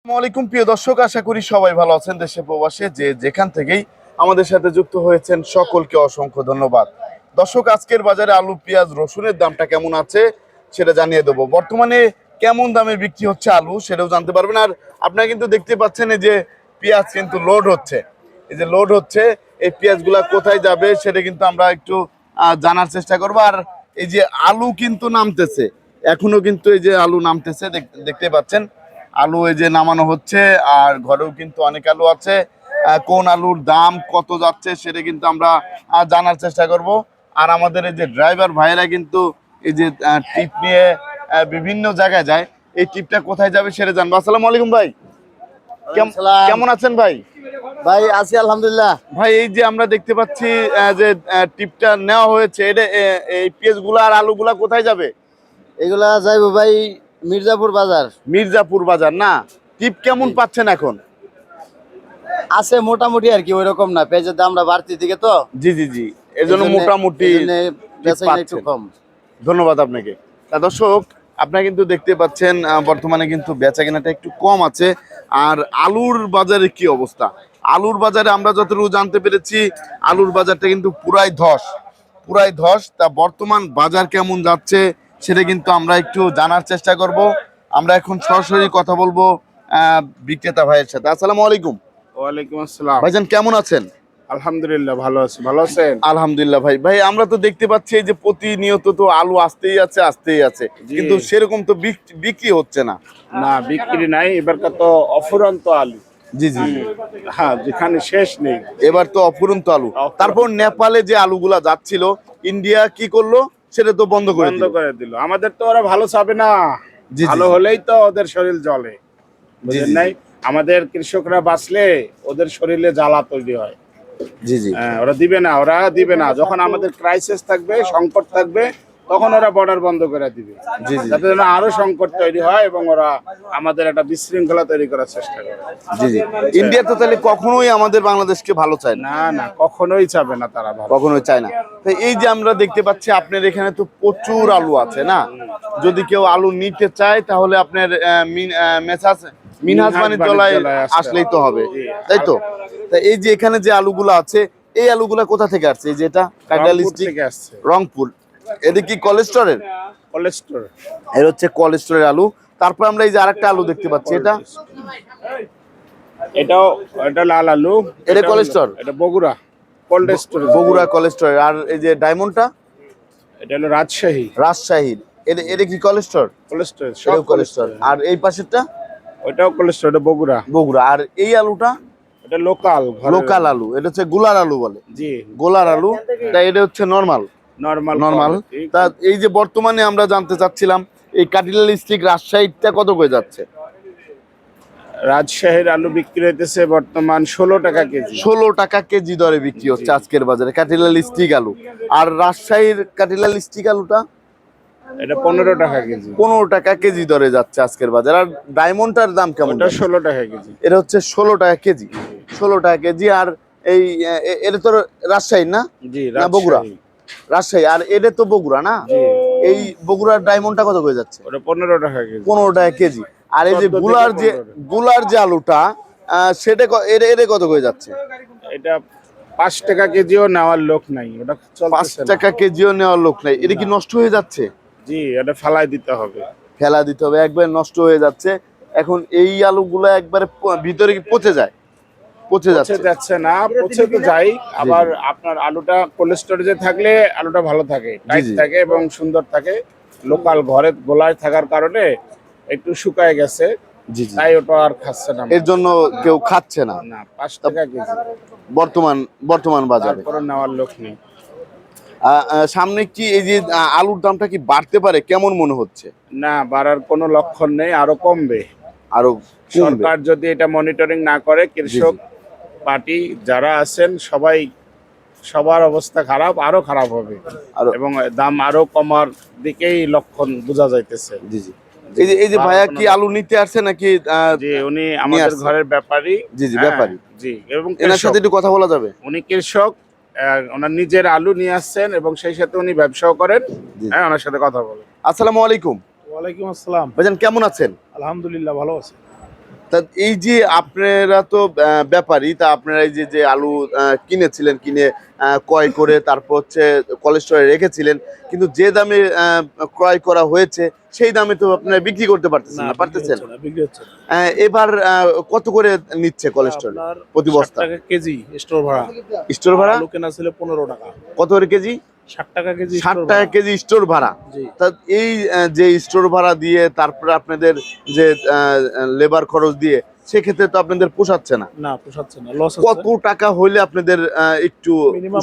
আসসালামু আলাইকুম, প্রিয় দর্শক, আশা করি সবাই ভালো আছেন দেশে প্রবাসে। যে যেখান থেকেই আমাদের সাথে যুক্ত হয়েছেন, সকলকে অসংখ্য ধন্যবাদ। দর্শক, আজকের বাজারে আলু, পেঁয়াজ, রসুনের দামটা কেমন আছে সেটা জানিয়ে দেবো। বর্তমানে কেমন দামে বিক্রি হচ্ছে আলু সেটাও জানতে পারবেন। আর আপনারা কিন্তু দেখতে পাচ্ছেন এই যে পেঁয়াজ কিন্তু লোড হচ্ছে। এই যে লোড হচ্ছে, এই পেঁয়াজগুলা কোথায় যাবে সেটা কিন্তু আমরা একটু জানার চেষ্টা করব। আর এই যে আলু কিন্তু নামতেছে, এখনও কিন্তু এই যে আলু নামতেছে, দেখ- দেখতে পাচ্ছেন। আলু এই যে নামানো হচ্ছে আর ঘরেও কিন্তু অনেক আলু আছে। কোন আলুর দাম কত যাচ্ছে সেটা কিন্তু আমরা জানার চেষ্টা করব। আর আমাদের এই যে ড্রাইভার ভাইয়েরা কিন্তু এই যে টিপ নিয়ে বিভিন্ন জায়গায় যায় এই টিপটা কোথায় যাবে সেটা জানব। আসসালামু আলাইকুম ভাই। কেমন আছেন ভাই? ভাই আছি আলহামদুলিল্লাহ। ভাই এই যে আমরা দেখতে পাচ্ছি যে টিপটা নেওয়া হয়েছে এটা এই পেঁয়াজগুলা আর আলুগুলা কোথায় যাবে? এগুলা যাইবো ভাই মির্জাপুর বাজার। মির্জাপুর বাজার না? টিপ কেমন পাচ্ছেন এখন? আছে মোটামুটি আর কি ওইরকম না পেঁয়াজের দামটা বাড়তি দিকে তো। জি জি জি। এর জন্য মোটামুটি একটু কম। ধন্যবাদ আপনাকে। তা দর্শক আপনারা কিন্তু দেখতে পাচ্ছেন বর্তমানে কিন্তু বেচা কেনাটা একটু কম আছে। আর আলুর বাজারে কি অবস্থা? আলুর বাজারে আমরা যতটুকু জানতে পেরেছি আলুর বাজারটা কিন্তু পুরাই ধস। পুরাই ধস তা বর্তমান বাজার কেমন যাচ্ছে? সেটা কিন্তু আমরা একটু জানার চেষ্টা করব। আমরা এখন সরাসরি কথা বলব বিক্রেতা ভাইয়ের সাথে। আসসালামু আলাইকুম। ওয়ালাইকুম আসসালাম। ভাইজান কেমন আছেন? আলহামদুলিল্লাহ ভালো আছি। ভালো আছেন? আলহামদুলিল্লাহ ভাই। ভাই আমরা তো দেখতে পাচ্ছি যে প্রতিনিয়ত তো আলু আসতেই আছে আসতেই আছে। কিন্তু সেরকম তো বিক- বিক্রি হচ্ছে না। না বিক্রি নাই। এবারকার তো অফুরন্ত আলু। জি জি। হ্যাঁ যেখানে শেষ নেই। এবার তো অফুরন্ত আলু। তারপর নেপালে যে আলুগুলা যাচ্ছিল ইন্ডিয়া কি করল? সেটা তো বন্ধ করে বন্ধ করে দিল। আমাদের তো ওরা ভালো চাবে না। ভালো হলেই তো ওদের শরীর জ্বলে। বুঝলেন নাই? আমাদের কৃষকরা বাঁচলে ওদের শরীরে জ্বালা তৈরি হয়। জি জি। হ্যাঁ, ওরা দিবে না ওরা দিবে না। যখন আমাদের ক্রাইসিস থাকবে সংকট থাকবে তখন ওরা বর্ডার বন্ধ করে দিবে। জি জি। যাতে যেন আরও সংকট তৈরি হয় এবং ওরা আমাদের একটা বিশৃঙ্খলা তৈরি করার চেষ্টা করে। জি জি। ইন্ডিয়া তো তাহলে কখনোই আমাদের বাংলাদেশকে ভালো চায় না। না কখনোই চাবে না তারা ভালো। কখনোই চায় না। তো এই যে আমরা দেখতে পাচ্ছি আপনার এখানে তো প্রচুর আলু আছে না? যদি কেউ আলু নিতে চায় তাহলে আপনার মেসাজ মিনহাজ বাণিজ্যালয় আসলেই তো হবে। তাই তো? এই যে এখানে যে আলুগুলো আছে এই আলুগুলা কোথা থেকে আসছে? যেটা রংপুর। এদিকে কি কোলেস্টোরের কোলেস্টোর এর হচ্ছে কোলেস্টোরের আলু। তারপর আমরা এই যে আরেকটা আলু দেখতে পাচ্ছি এটা? এটাও এটা লাল আলু। এটা কোলেস্টোর? এটা বগুড়া কোল্ড স্টোরেজ বগুড়া কোলেস্টোরের আর এই যে ডায়মন্ডটা এটা হলো রাজশাহী। রাজশাহীর। এটা এটা কি কোলেস্টোর কোলেস্টোর এটাও কোলেস্টোর আর এই পাশেরটা? ওটাও কোলেস্টোর এটা বগুড়া। বগুড়া। আর এই আলুটা? এটা লোকাল লোকাল আলু। এটা হচ্ছে গোলার আলু বলে। জি। গোলার আলু। তা এটা হচ্ছে নর্মাল নরমাল তা এই যে বর্তমানে আমরা জানতে চাচ্ছিলাম এই কাটিলাল স্টিক রাজশাহীটা কত করে যাচ্ছে? রাজশাহীর আলু বিক্রি হইতেছে বর্তমান ষোলো টাকা কেজি। ষোলো টাকা কেজি দরে বিক্রি হচ্ছে আজকের বাজারে কাটিলাল স্টিক আলু। আর রাজশাহীর কাটিলাল স্টিক আলুটা? এটা পনেরো টাকা কেজি। পনেরো টাকা কেজি দরে যাচ্ছে আজকের বাজার। আর ডায়মন্ডটার দাম কেমন? ষোলো টাকা কেজি। এটা হচ্ছে ষোলো টাকা কেজি। ষোলো টাকা কেজি। আর এই এটা তো রাজশাহী না? জি না, বগুড়া? রাজশাহী। আর এটা তো বগুড়া না? এই বগুড়ার ডায়মন্ডটা কত করে যাচ্ছে? ওটা পনেরো টাকা কেজি পনেরো টাকা কেজি। আর এই যে গুলার যে গুলার যে আলুটা সেটা এটা এটা কত করে যাচ্ছে? এটা পাঁচ টাকা কেজিও নেওয়ার লোক নাই। ওটা পাঁচ টাকা কেজিও নেওয়ার লোক নাই। এটা কি নষ্ট হয়ে যাচ্ছে? জি এটা ফালাই দিতে হবে। ফেলা দিতে হবে। একবার নষ্ট হয়ে যাচ্ছে। এখন এই আলুগুলো একবারে ভিতরে কি পচে যায়? পচে যাচ্ছে। যাচ্ছে না পচে তো যাই। আবার আপনার আলুটা কোল্ড স্টোরেজে থাকলে আলুটা ভালো থাকে টাইট থাকে এবং সুন্দর থাকে। লোকাল ঘরে গোলায় থাকার কারণে একটু শুকায় গেছে তাই ওটা আর খাচ্ছে না। এর জন্য কেউ খাচ্ছে না। না পাঁচ টাকা কেজি। বর্তমান বর্তমান বাজারে। নেওয়ার লোক নেই। সামনে কি এই যে আলুর দামটা কি বাড়তে পারে? কেমন মনে হচ্ছে? না বাড়ার কোনো লক্ষণ নেই আরও কমবে। আরও সরকার যদি এটা মনিটরিং না করে কৃষক পার্টি যারা আছেন সবাই সবার অবস্থা খারাপ আরও খারাপ হবে। এবং দাম আরও কমার দিকেই লক্ষণ বোঝা যাইতেছে। জি জি। এই যে এই যে ভাইয়া কি আলু নিতে আসছে নাকি জি উনি আমাদের ঘরের ব্যাপারী। জি, জি, হ্যাঁ, ব্যাপারী। জি এবং এনার সাথে একটু কথা বলা যাবে? উনি কৃষক আহ, ওনার নিজের আলু নিয়ে আসছেন এবং সেই সাথে উনি ব্যবসাও করেন। হ্যাঁ ওনার সাথে কথা বলেন। আসসালামু আলাইকুম। ওয়ালাইকুম আসসালাম। ভাইজান কেমন আছেন? আলহামদুলিল্লাহ ভালো আছে। তা এই যে আপনারা তো ব্যাপারী তা আপনারা এই যে যে আলু কিনেছিলেন কিনে ক্রয় করে তারপর হচ্ছে কোলেস্টোরে রেখেছিলেন কিন্তু যে দামে ক্রয় করা হয়েছে সেই দামে তো আপনারা বিক্রি করতে পারতেছেন না পারতেছেন? এবার কত করে নিচ্ছে কোলেস্টোরে আপনার প্রতি বস্তা? কেজি স্টোর ভাড়া। স্টোর ভাড়া? আলু কেনা ছিল পনেরো টাকা। কত করে কেজি? টাকা কেজি ষাট টাকা কেজি স্টোর ভাড়া। তা এই যে স্টোর ভাড়া দিয়ে তারপরে আপনাদের যে লেবার খরচ দিয়ে সেক্ষেত্রে তো আপনাদের পোষাচ্ছে না। না পোষাচ্ছে না লস কত টাকা হইলে আপনাদের আহ, একটু মিনিমাম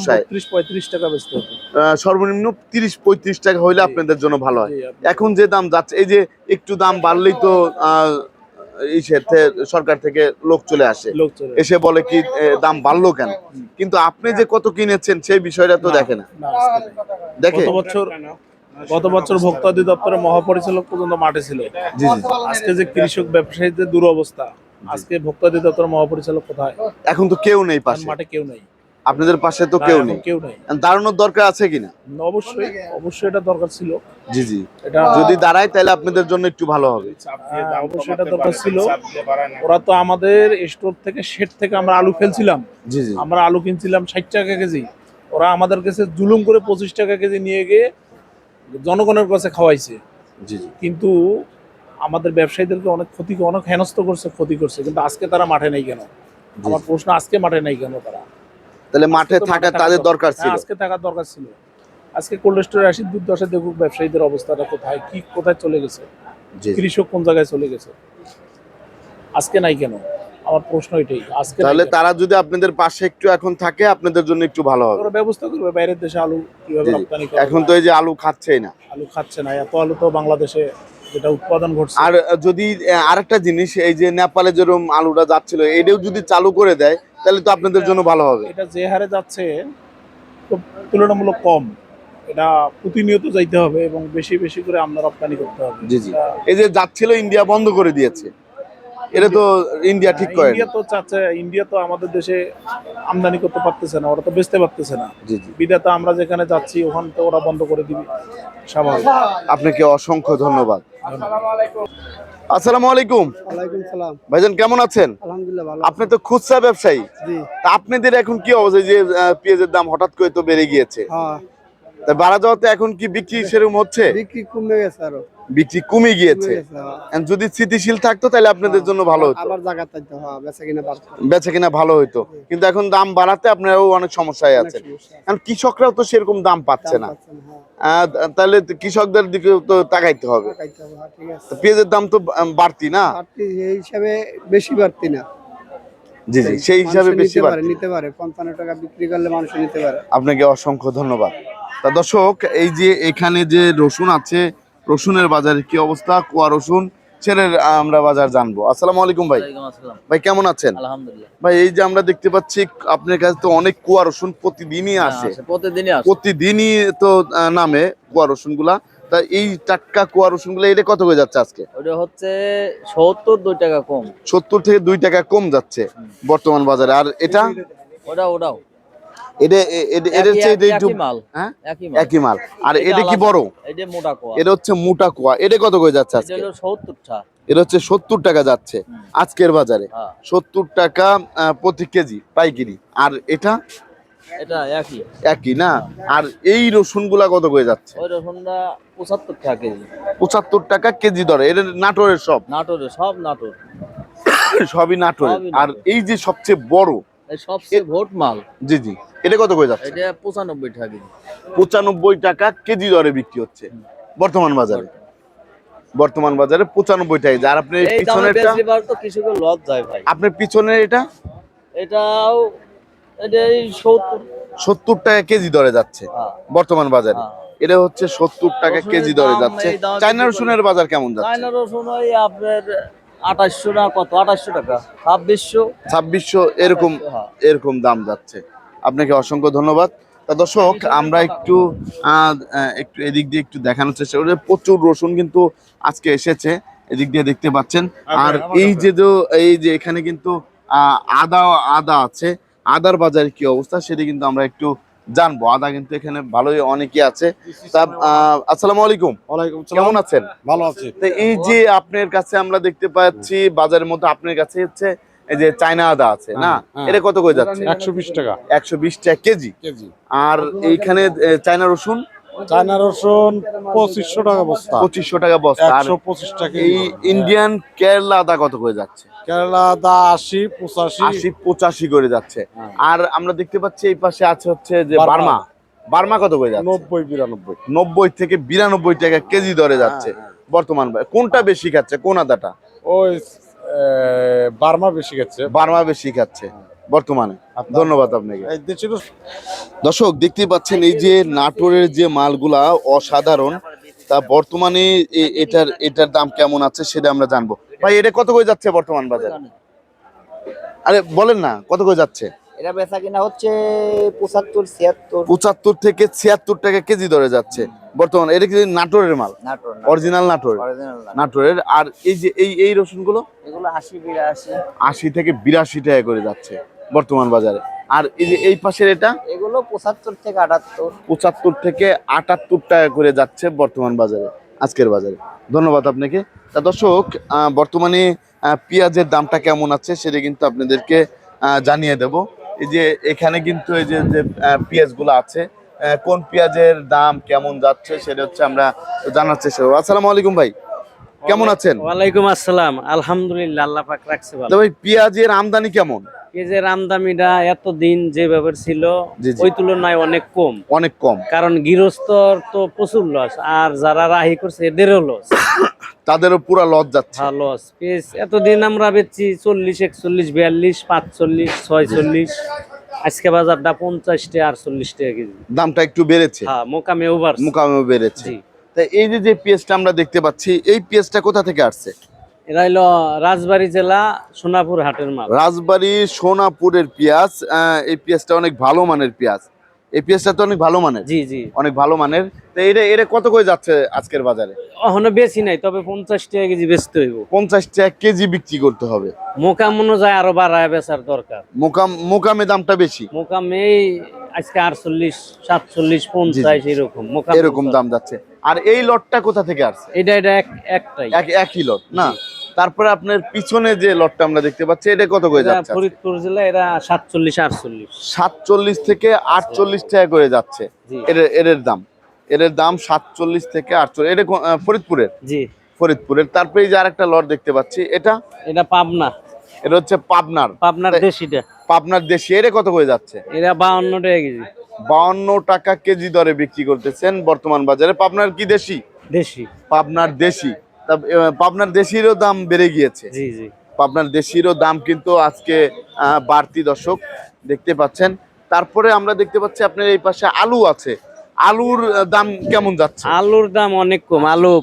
পঁয়ত্রিশ টাকা বেচতে হবে। আহ, সর্বনিম্ন তিরিশ পঁয়ত্রিশ টাকা হইলে আপনাদের জন্য ভালো হয়। এখন যে দাম যাচ্ছে এই যে একটু দাম বাড়লেই তো সরকার থেকে লোক চলে আসে। এসে বলে কি দাম বাড়লো কেন? কিন্তু আপনি যে কত কিনেছেন সেই বিষয়টা তো দেখে না। দেখে? গত বছর গত বছর ভোক্তা অধিদপ্তরের মহাপরিচালক পর্যন্ত মাঠে ছিল। আজকে যে কৃষক ব্যবসায়ীদের দুরবস্থা আজকে ভোক্তা অধিদপ্তরের মহাপরিচালক কোথায়? এখন তো কেউ নেই পাশে। মাঠে কেউ নেই। আপনাদের পাশে তো কেউ নেই। কেউ নেই। দাঁড়ানোর দরকার আছে কিনা? অবশ্যই অবশ্যই এটা দরকার ছিল। জি জি। এটা যদি দাঁড়ায় তাহলে আপনাদের জন্য একটু ভালো হবে। হ্যাঁ, অবশ্যই এটা দরকার ছিল। ওরা তো আমাদের স্টোর থেকে শেড থেকে আমরা আলু ফেলছিলাম। জি জি। আমরা আলু কিনছিলাম ষাট টাকা কেজি। ওরা আমাদের কাছে জুলুম করে পঁচিশ টাকা কেজি নিয়ে গিয়ে জনগণের কাছে খাওয়াইছে। জি জি। কিন্তু আমাদের ব্যবসায়ীদেরকে অনেক ক্ষতি অনেক হেনস্থ করছে ক্ষতি করছে। কিন্তু আজকে তারা মাঠে নেই কেন? আমার প্রশ্ন আজকে মাঠে নেই কেন তারা? তাহলে মাঠে থাকা তাদের দরকার। ছিল হ্যাঁ, আজকে থাকার দরকার ছিল। আজকে কোল্ড স্টোরে আসি দুধ দশে দেখুক ব্যবসায়ীদের অবস্থাটা কোথায় কি কোথায় চলে গেছে। কৃষক কোন জায়গায় চলে গেছে। আজকে নাই কেন? আমার প্রশ্ন এটাই আজকে তাহলে তারা যদি আপনাদের পাশে একটু এখন থাকে আপনাদের জন্য একটু ভালো হবে। ওরা ব্যবস্থা করবে বাইরের দেশে আলু কীভাবে। রপ্তানি করে এখন তো এই যে আলু খাচ্ছেই না। আলু খাচ্ছে না এত আলু তো বাংলাদেশে যেটা উৎপাদন ঘটছে। আর যদি আরেকটা জিনিস এই যে নেপালে যেরকম আলুটা যাচ্ছিল এটাও যদি চালু করে দেয় তাহলে তো আপনাদের জন্য ভালো হবে। এটা যে হারে যাচ্ছে তো তুলনামূলক কম। এটা প্রতিনিয়ত যাইতে হবে এবং বেশি বেশি করে আমরা রপ্তানি করতে হবে। জি, জি। এই যে যাচ্ছিল ইন্ডিয়া বন্ধ করে দিয়েছে। এটা তো ইন্ডিয়া ঠিক করে ইন্ডিয়া তো চাচ্ছে ইন্ডিয়া তো আমাদের দেশে আমদানি করতে পারতেছে না ওরা তো বেচতে পারতেছে না। জি জি। বিধাতা আমরা যেখানে যাচ্ছি ওখান তো ওরা বন্ধ করে দিবে স্বাভাবিক। আপনাকে অসংখ্য ধন্যবাদ। আসসালামু আলাইকুম। ওয়ালাইকুম সালাম। ভাইজান কেমন আছেন? আলহামদুলিল্লাহ ভালো আপনি তো খুচরা ব্যবসায়ী। জি। তা আপনাদের এখন কি অবস্থা? যে পেঁয়াজের দাম হঠাৎ করে তো বেড়ে গিয়েছে। হ্যাঁ। তা বাড়া যাওয়াতে এখন কি বিক্রি সেরকম হচ্ছে? বিক্রি কমে গেছে আরও। বিক্রি কমে গিয়েছে। হ্যাঁ। যদি স্থিতিশীল থাকতো তাহলে আপনাদের জন্য ভালো হতো। আবার জায়গা থাকতে হ্যাঁ বেচা কিনা বেচা কিনা ভালো হতো কিন্তু এখন দাম বাড়াতে আপনারাও অনেক সমস্যায় আছেন। কারণ কৃষকরাও তো সেরকম দাম পাচ্ছে না হ্যাঁ। তাহলে কৃষকদের দিকে তো তাকাইতে হবে। হ্যাঁ, পেঁয়াজের দাম তো বাড়তি না? এই হিসাবে বেশি বাড়তি না। জি জি সেই হিসাবে বেশি পারে নিতে পারে পঞ্চান্ন টাকা বিক্রি করলে মানুষ নিতে পারে। আপনাকে অসংখ্য ধন্যবাদ। তা দর্শক এই যে এখানে যে রসুন আছে রসুনের বাজারে কি অবস্থা? কুয়া রসুন ছেলের আমরা বাজার জানব। আসসালামু আলাইকুম ভাই। ভাই কেমন আছেন? আলহামদুলিল্লাহ। ভাই এই যে আমরা দেখতে পাচ্ছি আপনার কাছে তো অনেক কুয়া রসুন প্রতিদিনই আসে। হ্যাঁ, প্রতিদিনই আসে। প্রতিদিনই তো নামে কুয়া রসুনগুলা তা এই টাটকা কুয়া রসুনগুলা এটা কত হয়ে যাচ্ছে আজকে? ওটা হচ্ছে সত্তর দুই টাকা কম। সত্তর থেকে দুই টাকা কম যাচ্ছে বর্তমান বাজারে। আর এটা? ওটা ওটাও। এটা এটা- এটা হচ্ছে একই- এটা একটু একই মাল। হ্যাঁ? একই মাল। আর এটা এটা কি বড়? এটা মোটা কোয়া। এটা হচ্ছে মোটা কুয়া। এটা কত করে যাচ্ছে এটা এটা হচ্ছে টাকা যাচ্ছে আজকের বাজারে। হ্যাঁ। সত্তর টাকা প্রতি কেজি পাইকারি। আর এটা? এটা একই। একই না? আর এই রসুনগুলা কত করে যাচ্ছে? ওই রসুনটা পঁচাত্তর টাকা কেজি। টাকা কেজি দরে। এটা নাটোরের সব? নাটোরের সব নাটোর। সবই নাটোরের। সবই আর এই যে সবচেয়ে বড় সবচেয়ে ভোট মাল। জি জি। এটা কত করে যাচ্ছে? এটা পঁচানব্বই টাকা কেজি। পঁচানব্বই টাকা কেজি দরে বিক্রি হচ্ছে। বর্তমান বাজারে। বর্তমান বাজারে পঁচানব্বই টাকা। আর আপনি পিছনেরটা তো কৃষকের লস যায় ভাই। আপনার পিছনের এটা? এটাও এটা সত্তর সত্তর টাকা কেজি দরে যাচ্ছে হ্যাঁ। বর্তমান বাজারে। হ্যাঁ। এটা হচ্ছে সত্তর টাকা কেজি দরে যাচ্ছে। চায়না রসুনের বাজার কেমন যাচ্ছে? চায়না রসুন ওই আপনার আঠাশশো না কত? আঠাশশো টাকা। ছাব্বিশশো? ছাব্বিশশো এরকম। এরকম দাম যাচ্ছে। আপনাকে অসংখ্য ধন্যবাদ। তা দর্শক আমরা একটু একটু এদিক দিয়ে একটু দেখানোর চেষ্টা করি। প্রচুর রসুন কিন্তু আজকে এসেছে। এদিক দিয়ে দেখতে পাচ্ছেন। আর এই যে এই যে এখানে কিন্তু আহ, আদা আদা আছে। আদার বাজারে কি অবস্থা সেটি কিন্তু আমরা একটু জানব আদা কিন্তু এখানে ভালোই অনেকে আছে। তা আসসালামু আলাইকুম। ওয়ালাইকুম কেমন আছেন? ভালো আছি। তো এই যে আপনার কাছে আমরা দেখতে পাচ্ছি বাজারের মধ্যে আপনার কাছে হচ্ছে এই যে চায়না আদা আছে না? হ্যাঁ। এটা কত করে যাচ্ছে? একশো বিশ টাকা। একশো বিশ টাকা কেজি। কেজি। আর এইখানে চায়না রসুন? চায়না রসুন পঁচিশশো টাকা বস্তা। পঁচিশশো টাকা বস্তা। আর একশো পঁচিশ টাকা এই ইন্ডিয়ান কেরলা আদা কত করে যাচ্ছে? কেরালা দা আশি পঁচাশি। আশি পঁচাশি করে যাচ্ছে। হ্যাঁ। আর আমরা দেখতে পাচ্ছি এই পাশে আছে হচ্ছে যে বার্মা। বার্মা। কত করে যাচ্ছে? নব্বই বিরানব্বই। নব্বই থেকে বিরানব্বই টাকা কেজি দরে যাচ্ছে। হ্যাঁ, বর্তমান কোনটা বেশি খাচ্ছে? কোন আদাটা? ওই বার্মা বেশি গেছে বার্মা বেশি খাচ্ছে। বর্তমানে। ধন্যবাদ আপনাকে। দর্শক দেখতে পাচ্ছেন এই যে নাটোরের যে মালগুলা অসাধারণ তা বর্তমানে এ- এটার এটার দাম কেমন আছে সেটা আমরা জানব। ভাই এটা কত করে যাচ্ছে বর্তমান বাজারে? আরে বলেন না কত করে যাচ্ছে? এটা বেচা কিনা হচ্ছে পঁচাত্তর ছিয়াত্তর। পঁচাত্তর থেকে ছিয়াত্তর টাকা কেজি দরে যাচ্ছে বর্তমানে। এটা কি নাটোরের মাল? নাটোর? অরিজিনাল নাটোর। নাটোরের। আর এই যে এই এই রসুনগুলো? এগুলো আশি বিরাশি। আশি থেকে বিরাশি টাকা করে যাচ্ছে। বর্তমান বাজারে। আর এই যে এই পাশের এটা? এগুলো পঁচাত্তর থেকে আটাত্তর। পঁচাত্তর থেকে আটাত্তর টাকা করে যাচ্ছে বর্তমান বাজারে আজকের বাজারে। ধন্যবাদ আপনাকে। তা দর্শক বর্তমানে আহ, পেঁয়াজের দামটা কেমন আছে সেটা কিন্তু আপনাদেরকে আহ, জানিয়ে দেব। এই যে এখানে কিন্তু এই যে যে পেঁয়াজগুলো আছে কোন পেঁয়াজের দাম কেমন যাচ্ছে সেটা হচ্ছে আমরা জানার চেষ্টা করব। আসসালামু আলাইকুম ভাই। কেমন আছেন? ওয়ালাইকুম আসসালাম। আলহামদুলিল্লাহ আল্লাহ পাক রাখছে ভালো। তো ভাই পেঁয়াজের আমদানি কেমন? পেঁয়াজের আমদামিটা এতদিন যেভাবে ছিল। ওই তুলনায় অনেক কম। অনেক কম। কারণ গৃহস্থর তো প্রচুর লস আর যারা রাহি করছে এদেরও লস তাদেরও পুরা লস যাচ্ছে। লস পেঁয়াজ এতদিন আমরা বেচছি চল্লিশ একচল্লিশ বিয়াল্লিশ পাঁচচল্লিশ ছয়চল্লিশ। আজকে বাজারটা পঞ্চাশটা আর চল্লিশ টাকা কেজি। দামটা একটু বেড়েছে। হ্যাঁ মোকামে ওভার মুকামে বেড়েছে। তা এই যে যে পেঁয়াজটা আমরা দেখতে পাচ্ছি এই পেঁয়াজটা কোথা থেকে আসছে? এরা হলো রাজবাড়ী জেলা সোনাপুর হাটের মাল। রাজবাড়ী সোনাপুরের পেঁয়াজ এই পেঁয়াজটা অনেক ভালো মানের পেঁয়াজ। এই পেঁয়াজটা তো অনেক ভালো মানের। জি জি। অনেক ভালো মানের। তো এটা এটা কত করে যাচ্ছে আজকের বাজারে? এখনও বেশি নাই তবে পঞ্চাশ টাকা কেজি বেচতে হইব। পঞ্চাশ টাকা কেজি বিক্রি করতে হবে। মোকাম অনুযায়ী আরও বাড়ায় বেচার দরকার। মোকাম মোকামে দামটা বেশি? মোকামে আজকে আটচল্লিশ সাতচল্লিশ পঞ্চাশ এরকম মোকাম এরকম দাম যাচ্ছে। আর এই লটটা কোথা থেকে আসছে? এটা এটা একটাই। এক একই লট না? তারপরে আপনার পিছনে যে লটটা আমরা দেখতে পাচ্ছি এটা কত করে যাচ্ছে ফরিদপুর জেলা এরা সাতচল্লিশ আটচল্লিশ। সাতচল্লিশ থেকে আটচল্লিশ টাকা করে যাচ্ছে। এর এর দাম। এর দাম সাতচল্লিশ থেকে আটচল্লিশ। এটা ফরিদপুরের? জি। ফরিদপুরের। তারপরে এই যে আরেকটা লট দেখতে পাচ্ছি এটা? এটা পাবনা। এটা হচ্ছে পাবনার। পাবনার দেশিটা পাবনার দেশি এটা কত করে যাচ্ছে? এরা বাউন্ন টাকা কেজি। বাউন্ন টাকা কেজি দরে বিক্রি করতেছেন বর্তমান বাজারে। পাবনার কি দেশি? দেশি। পাবনার দেশি। পাবনার দেশিরও দাম বেড়ে গিয়েছে। জি জি। পাবনার দেশিরও দাম কিন্তু আজকে বাড়তি দর্শক দেখতে পাচ্ছেন। তারপরে আমরা দেখতে পাচ্ছি আপনার এই পাশে আলু আছে। আলুর দাম কেমন যাচ্ছে? আলুর দাম অনেক কম। আলু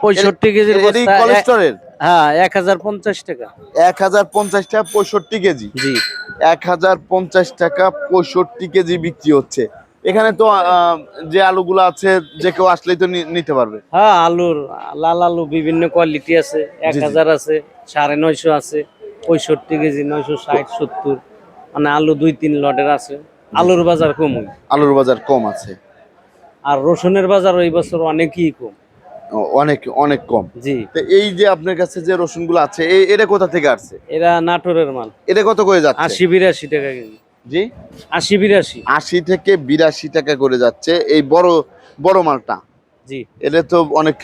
পঁয়ষট্টি কেজির কোলেস্টরের হ্যাঁ এক হাজার পঞ্চাশ টাকা। এক হাজার পঞ্চাশ টাকা পঁয়ষট্টি কেজি। জি। এক হাজার পঞ্চাশ টাকা পঁয়ষট্টি কেজি বিক্রি হচ্ছে। এখানে তো যে আলুগুলো আছে যে কেউ আসলেই তো নিতে পারবে। হ্যাঁ আলুর লাল আলু বিভিন্ন কোয়ালিটি আছে। এক। হাজার আছে সাড়ে নয়শো আছে পঁয়ষট্টি কেজি নয়শো ষাট সত্তর। মানে আলু দুই তিন লটের আছে। আলুর বাজার কম আলুর বাজার কম আছে। আর রসুনের বাজার ওই বছর অনেকই কম। অনেক অনেক কম। জি। তো এই যে আপনার কাছে যে রসুনগুলো আছে এই এটা কোথা থেকে আসছে? এরা নাটোরের মাল। এটা কত করে যাচ্ছে? আশি বিরাশি টাকা কেজি। জি? আশি বিরাশি। আশি থেকে বিরাশি টাকা করে যাচ্ছে এই বড় বড় মালটা। জি। এটা তো অনেক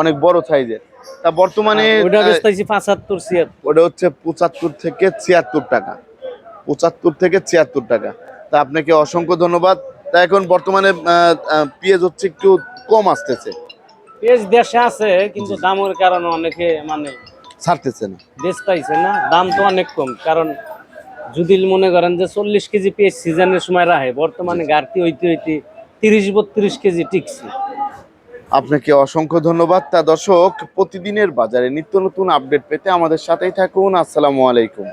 অনেক বড় সাইজের। তা বর্তমানে ওটা বেচতেছি পাঁচাত্তর ছিয়াত্তর। ওটা হচ্ছে পঁচাত্তর থেকে ছিয়াত্তর টাকা। পঁচাত্তর থেকে ছিয়াত্তর টাকা। তা আপনাকে অসংখ্য ধন্যবাদ। তা এখন বর্তমানে পেঁয়াজ হচ্ছে একটু কম আসতেছে। পেঁয়াজ দেশে আছে কিন্তু দামের কারণে অনেকে মানে ছাড়তেছে না। বেচতাইছে না। দাম তো অনেক কম কারণ যদি মনে করেন যে চল্লিশ কেজি পেয়ে সিজনের সময় রাহে, বর্তমানে ঘাটতি হইতে হইতে তিরিশ বত্রিশ কেজি টিকছে। আপনাকে অসংখ্য ধন্যবাদ। তা দর্শক, প্রতিদিনের বাজারে নিত্য নতুন আপডেট পেতে আমাদের সাথেই থাকুন। আসসালামু আলাইকুম।